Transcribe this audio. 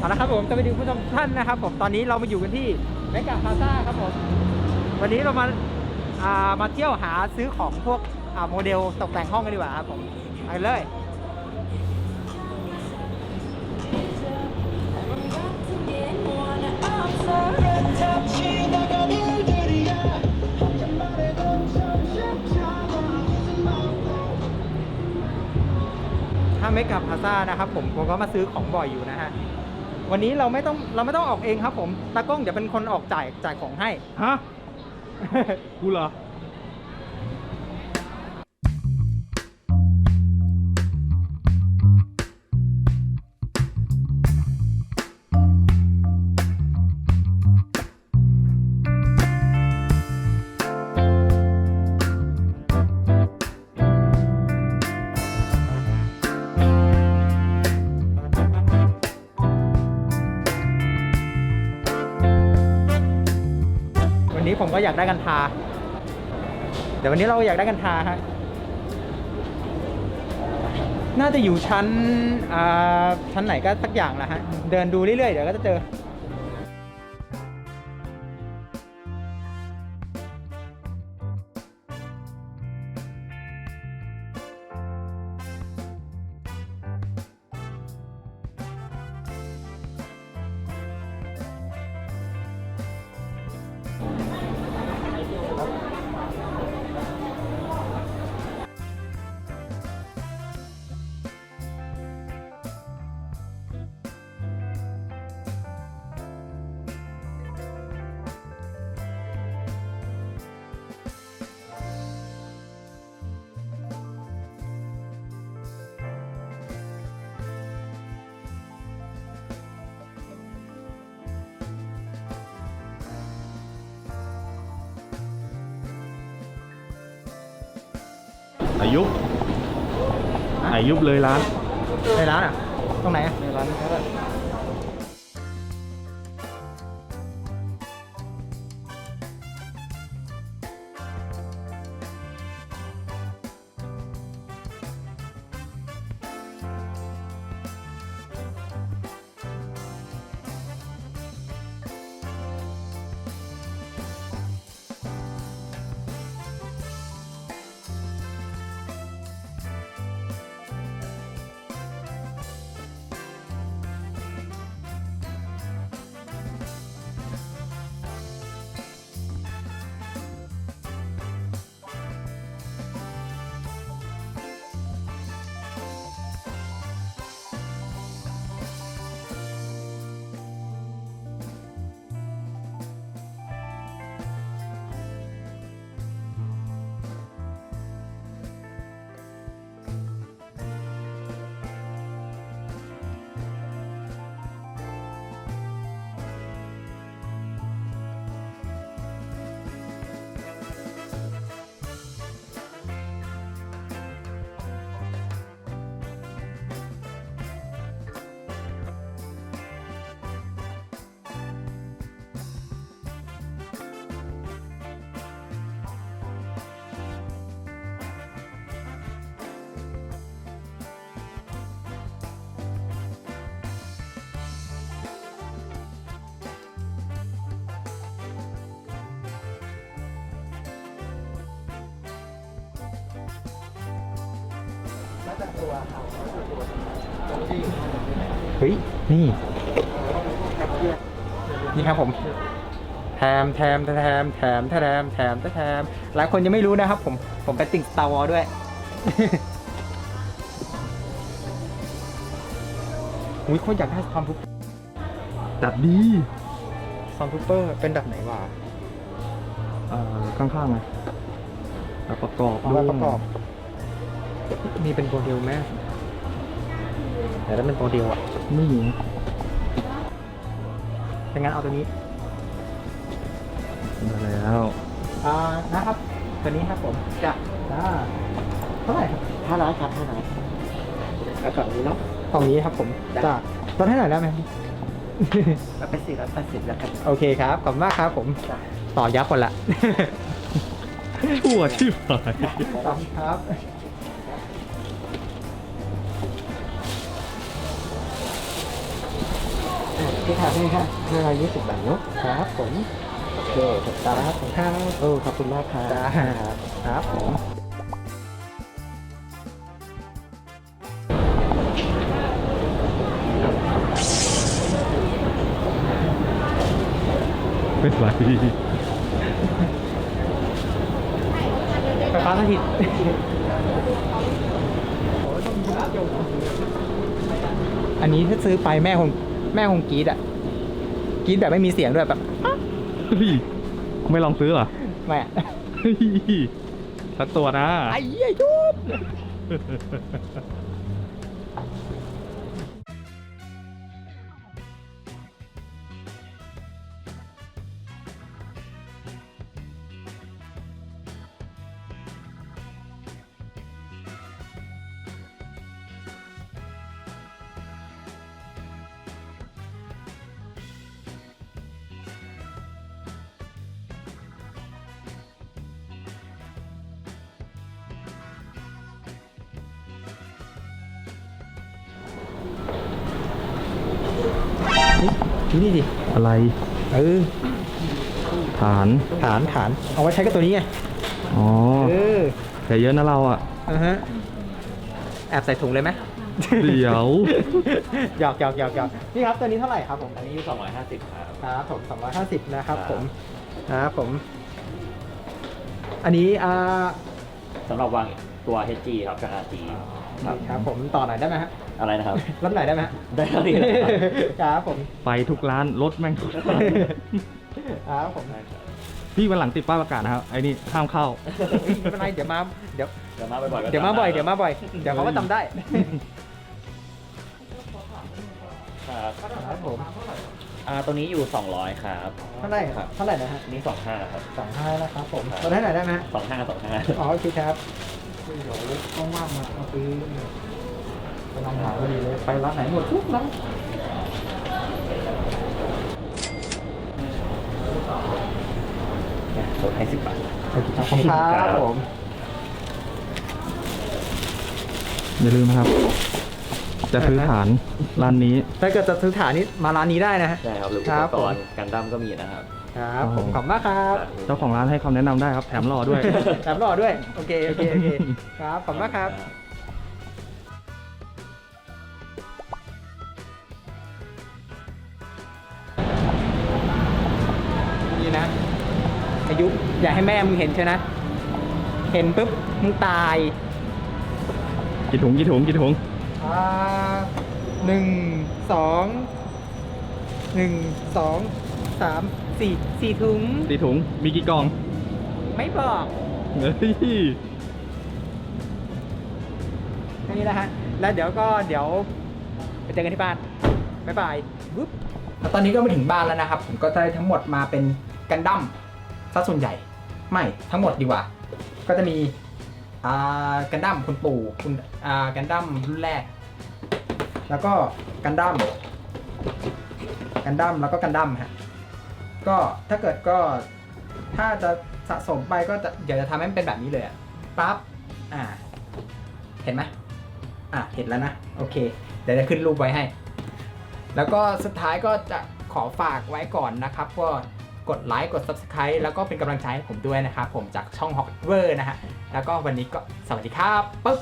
เอาละครับผมจะไปดูผู้ชมท่านนะครับผมตอนนี้เรามาอยู่กันที่เมกาพาซ่าครับผมวันนี้เรามาอ่ามาเที่ยวหาซื้อของพวกอ่าโมเดลตกแต่งห้องกันดีกว่าครับผมไปเลยถ้าเมกาพาซ่านะครับผมผมก็มาซื้อของบ่อยอยู่นะฮะ วันนี้เราไม่ต้องเราไม่ต้องออกเองครับผมตากล้องเดี๋ยวเป็นคนออกจ่ายจ่ายของให้ ฮะ กูเหรอ อยากได้กันทา เดี๋ยววันนี้เราอยากได้กันทาฮะน่าจะอยู่ชั้นอ่าชั้นไหนก็สักอย่างแหละฮะ เดินดูเรื่อยๆ เดี๋ยวก็จะเจอ อายุอายุเลยร้านในร้านอะตรงไหนอะในร้านแค่นั้น เฮ้ย นี่ นี่ครับผมแถมแถมแถมแถมแถมแถมแถมหลายคนยังไม่รู้นะครับผม ผมไปติ่ง Star Wars ด้วยอุ้ยคนอยากได้ความทุกจัดดีซอนทูเปอร์เป็นแบบไหนวะอ่าข้างๆไงแล้วประกอบเอาด้วมายประกอบ มีเป็นโมเดลแม่แต่ถ้าเป็นโมเดลอะไม่มีดังนั้นเอาตัวนี้มาแล้วอ่านะครับ ตัวนี้ครับผมจะจ้าเท่าไหร่ครับห้าร้อยครับห้าร้อยแล้วฝั่งนี้เนาะกล่องนี้ครับผมจ้ะจ้าลดให้หน่อยได้ไหมแล้วเป็นสี่ร้อยแปดสิบแล้วกันโอเคครับขอบคุณมากครับผมจ้ะต่อยับคนละทั่วที่ฝ่ายขอบคุณครับ พี่ค่ะพี่ค่ะห้าร้อยยี่สิบบาทเนาะครับผมโอเคถูกต้องครับผมครับโอ้ขอบคุณมากครับจ้าครับครับผมเป็นไรไฟฟ้าสถิตอันนี้ถ้าซื้อไปแม่คง แม่คงกรีดอะกรีดแบบไม่มีเสียงด้วยแบบเฮ้ยไม่ลองซื้อเหรอไม่อะเฮ้ยสักตัวนะ ไอ้เหี้ยยุบ นี่นี่ดิอะไรเออฐานฐานฐาน เอาไว้ใช้กับตัวนี้ไงอ๋อเออแต่เยอะนะเราอะอ่าฮะแอบใส่ถุงเลยไหมเดี๋ยวหยอกหยอกหยอกหยอกนี่ครับตัวนี้เท่าไหร่ครับผมอันนี้อยู่250ครับครับผม250นะครับครับผมครับผม อันนี้อ่าสำหรับวางตัว HG ครับกับ RG ครับครับผมต่อหน่อยได้ไหมฮะอะไรนะครับรับหน่อยได้ไหมฮะได้ครับพี่ครับผมไปทุกร้านรถแม่งทุกร้านครับผมพี่วันหลังติดป้ายประกาศนะครับไอ้นี่ห้ามเข้าไม่เป็นไรเดี๋ยวมาเดี๋ยวเดี๋ยวมาบ่อยๆก็เดี๋ยวมาบ่อยจำเดี๋ยวมาบ่อยเดี๋ยวเขาก็จำได้ครับครับผมอ่าตัวนี้อยู่ 200 ครับเท่าไหร่ครับเท่าไหร่นะฮะอันนี้25ครับสองห้านะครับผมครับตัวนั้นไหนอยได้ไหมฮะ25 25อ๋อโอเคครับ เดี๋ยวว่างๆมาเอาซื้อกำลังหาพอดีเลยไปร้านไหนหมดทุกร้านลดให้10บาทโอเคครับขอบคุณครับผมอย่าลืมนะครับ จะซื้อฐานร้านนี้ ถ้าเกิดจะซื้อฐานนี้มาร้านนี้ได้นะฮะ ใช่ครับหรืออุครัปบกผมรณ์กันดั้มก็มีนะครับ ครับผมขอบคุณมากครับเจ้าของร้านให้คำแนะนำได้ครับ แถมหล่อด้วย แถมหล่อด้วย โอเคโอเคโอเคครับขอบคุณมากครับ นี่นะ อายุ อย่าให้แม่มึงเห็นใช่นะ เห็นปุ๊บ มึงตายกี่ถุงกี่ถุงกี่ถุงอ่าหนึ่งสองหนึ่งสองสาม สี่สี่ถุง สี่ถุง มีกี่กล่อง ไม่บอกเฮ้ย แค่นี้นะฮะ แล้วเดี๋ยวก็เดี๋ยวไปเจอกันที่บ้าน บ๊ายบายวุ๊บแล้วตอนนี้ก็มาถึงบ้านแล้วนะครับ ผมก็ได้ทั้งหมดมาเป็นกันดั้มซะส่วนใหญ่ ไม่ทั้งหมดดีกว่า ก็จะมีอ่ากันดั้มคุณปู่คุณอ่ากันดั้มรุ่นแรก แล้วก็กันดั้มกันดั้มแล้วก็กันดั้มฮะ ก็ถ้าเกิดก็ถ้าจะสะสมไปก็จะเดี๋ยวจะทำให้มันเป็นแบบนี้เลยอะปั๊บอ่า เห็นไหมอะเห็นแล้วนะ โอเค เดี๋ยวจะขึ้นรูปไว้ให้ แล้วก็สุดท้ายก็จะขอฝากไว้ก่อนนะครับ ก็กดไลค์กด Subscribe แล้วก็เป็นกำลังใจให้ผมด้วยนะครับ ผมจากช่อง h o c k w e r นะฮะแล้วก็วันนี้ก็สวัสดีครับปึ๊บ